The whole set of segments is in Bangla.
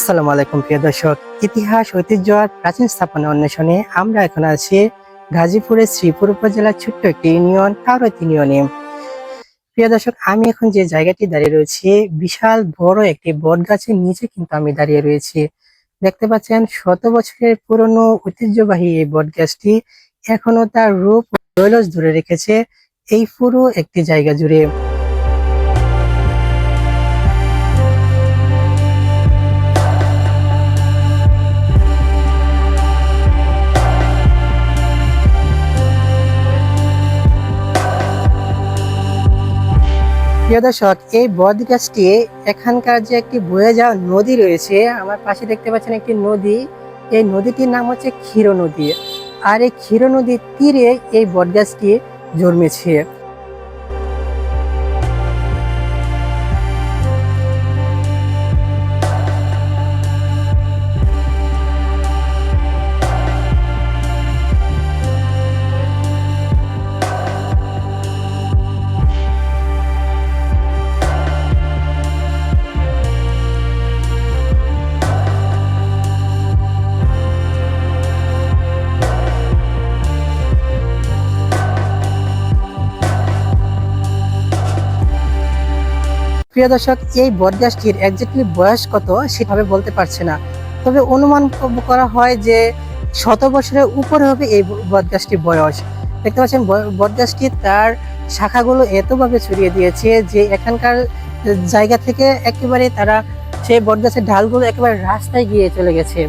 আসসালামু আলাইকুম, প্রিয় দর্শক। ইতিহাস, ঐতিহ্য আর প্রাচীন স্থাপনা অন্বেষণে আমরা এখন আছি গাজীপুরের শ্রীপুর উপজেলার ছোট্ট একটি ইউনিয়ন কারত ইউনিয়নে। প্রিয় দর্শক, আমি এখন যে জায়গাটি দাঁড়িয়ে রয়েছি, বিশাল বড় একটি বট গাছের নিচে কিন্তু আমি দাঁড়িয়ে রয়েছি। দেখতে পাচ্ছেন, শত বছরের পুরনো ঐতিহ্যবাহী এই বট গাছটি এখনও তার রূপ ধরে রেখেছে এই পুরো একটি জায়গা জুড়ে। প্রিয় দর্শক, এই বট গাছটি এখানকার যে একটি বয়ে যাওয়া নদী রয়েছে, আমার পাশে দেখতে পাচ্ছেন একটি নদী। এই নদীটির নাম হচ্ছে ক্ষীর নদী আর এই ক্ষীর নদীর তীরে এই বট গাছটি জন্মেছে। প্রিয় দর্শক, এই বটগাছটির একজাক্টলি বয়স কত সেভাবে বলতে পারছে না। তবে অনুমান করা হয় যে শত বছরের উপরে হবে এই বটগাছটির বয়স। দেখতে পাচ্ছেন বটগাছটি তার শাখাগুলো এতভাবে ছড়িয়ে দিয়েছে যে এখানকার জায়গা থেকে একেবারে তারা সেই বটগাছের ঢালগুলো একেবারে রাস্তায় গিয়ে চলে গেছে।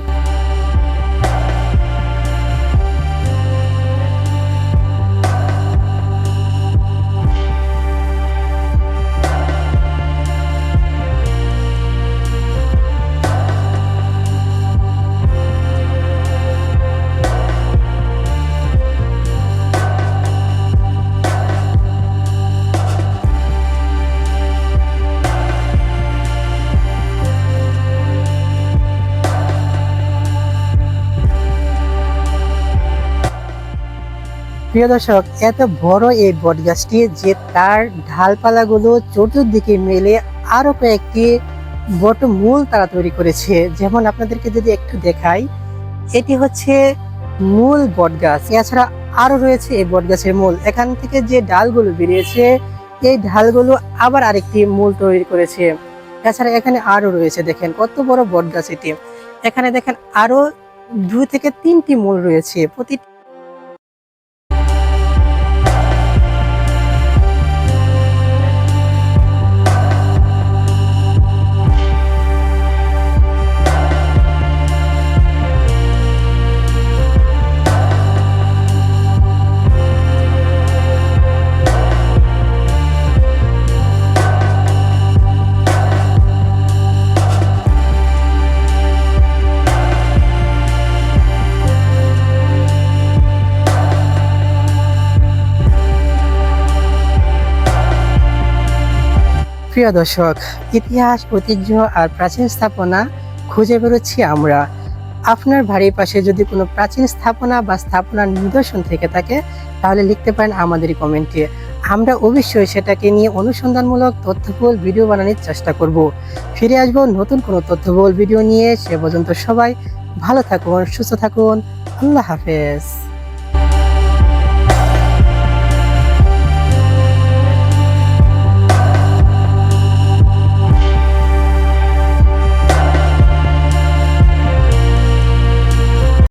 প্রিয় দর্শক, এত বড় এই বটগাছটি যে তার ঢালপালাগুলো চতুর্দিকে মেলে আরও কয়েকটি বট মূল তারা তৈরি করেছে। যেমন আপনাদেরকে যদি একটু দেখাই, এটি হচ্ছে মূল বটগাছ এছাড়া আরও রয়েছে এই বটগাছের মূল। এখান থেকে যে ডালগুলো বেরিয়েছে, এই ঢালগুলো আবার আরেকটি মূল তৈরি করেছে। এছাড়া এখানে আরও রয়েছে, দেখেন কত বড় বটগাছ এটি। এখানে দেখেন আরও দুই থেকে তিনটি মূল রয়েছে। প্রতি প্রিয় দর্শক, ইতিহাস, ঐতিহ্য আর প্রাচীন স্থাপনা খুঁজে বেরোচ্ছি আমরা। আপনার বাড়ির পাশে যদি কোনো প্রাচীন স্থাপনা বা স্থাপনার নিদর্শন থেকে থাকে, তাহলে লিখতে পারেন আমাদের কমেন্টে। আমরা অবশ্যই সেটাকে নিয়ে অনুসন্ধানমূলক তথ্যবহুল ভিডিও বানানোর চেষ্টা করব। ফিরে আসব নতুন কোনো তথ্যবহুল ভিডিও নিয়ে। সে পর্যন্ত সবাই ভালো থাকুন, সুস্থ থাকুন। আল্লাহ হাফেজ।